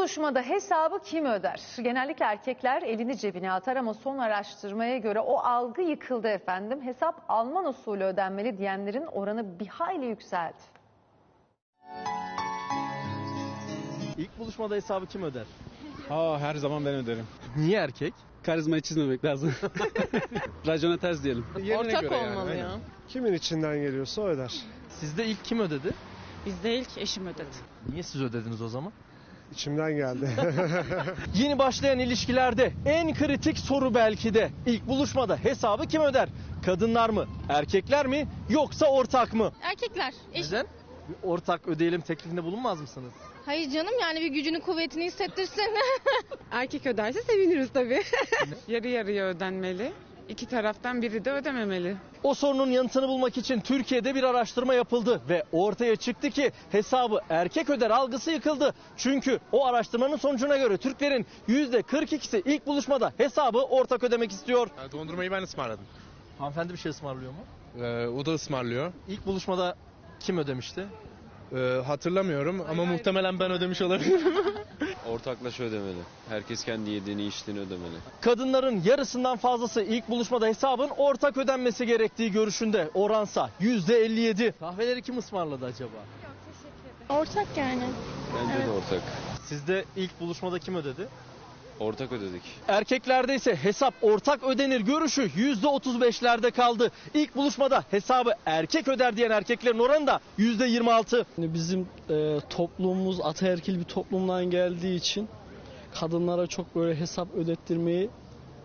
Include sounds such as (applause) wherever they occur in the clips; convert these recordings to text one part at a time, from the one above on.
buluşmada hesabı kim öder? Genellikle erkekler elini cebine atar ama son araştırmaya göre o algı yıkıldı efendim. Hesap Alman usulü ödenmeli diyenlerin oranı bir hayli yükseldi. İlk buluşmada hesabı kim öder? Aa her zaman ben öderim. Niye erkek? Karizmayı çizmemek lazım. (laughs) Racona ters diyelim. Ortak olmalı ya. Kimin içinden geliyorsa o öder. Sizde ilk kim ödedi? Bizde ilk eşim ödedi. Niye siz ödediniz o zaman? İçimden geldi. (laughs) Yeni başlayan ilişkilerde en kritik soru belki de ilk buluşmada hesabı kim öder? Kadınlar mı? Erkekler mi? Yoksa ortak mı? Erkekler. Eş- Neden? Bir ortak ödeyelim teklifinde bulunmaz mısınız? Hayır canım yani bir gücünü kuvvetini hissettirsin. (laughs) Erkek öderse seviniriz tabii. (laughs) Yarı yarıya ödenmeli. İki taraftan biri de ödememeli. O sorunun yanıtını bulmak için Türkiye'de bir araştırma yapıldı ve ortaya çıktı ki hesabı erkek öder algısı yıkıldı. Çünkü o araştırmanın sonucuna göre Türklerin %42'si ilk buluşmada hesabı ortak ödemek istiyor. Ha, Dondurmayı ben ısmarladım. Hanımefendi bir şey ısmarlıyor mu? Ee, o da ısmarlıyor. İlk buluşmada kim ödemişti? Ee, hatırlamıyorum ama muhtemelen ben ödemiş olabilirim. (laughs) Ortaklaşa ödemeli. Herkes kendi yediğini içtiğini ödemeli. Kadınların yarısından fazlası ilk buluşmada hesabın ortak ödenmesi gerektiği görüşünde. Oransa %57. Kahveleri kim ısmarladı acaba? Ortak yani. Bence de ortak. Sizde ilk buluşmada kim ödedi? Ortak ödedik. Erkeklerde ise hesap ortak ödenir görüşü %35'lerde kaldı. İlk buluşmada hesabı erkek öder diyen erkeklerin oranı da %26. Yani Bizim e, toplumumuz ataerkil bir toplumdan geldiği için kadınlara çok böyle hesap ödettirmeyi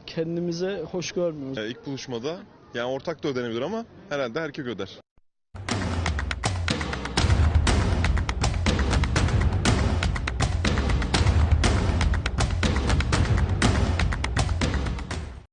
kendimize hoş görmüyoruz. İlk buluşmada yani ortak da ödenebilir ama herhalde erkek öder.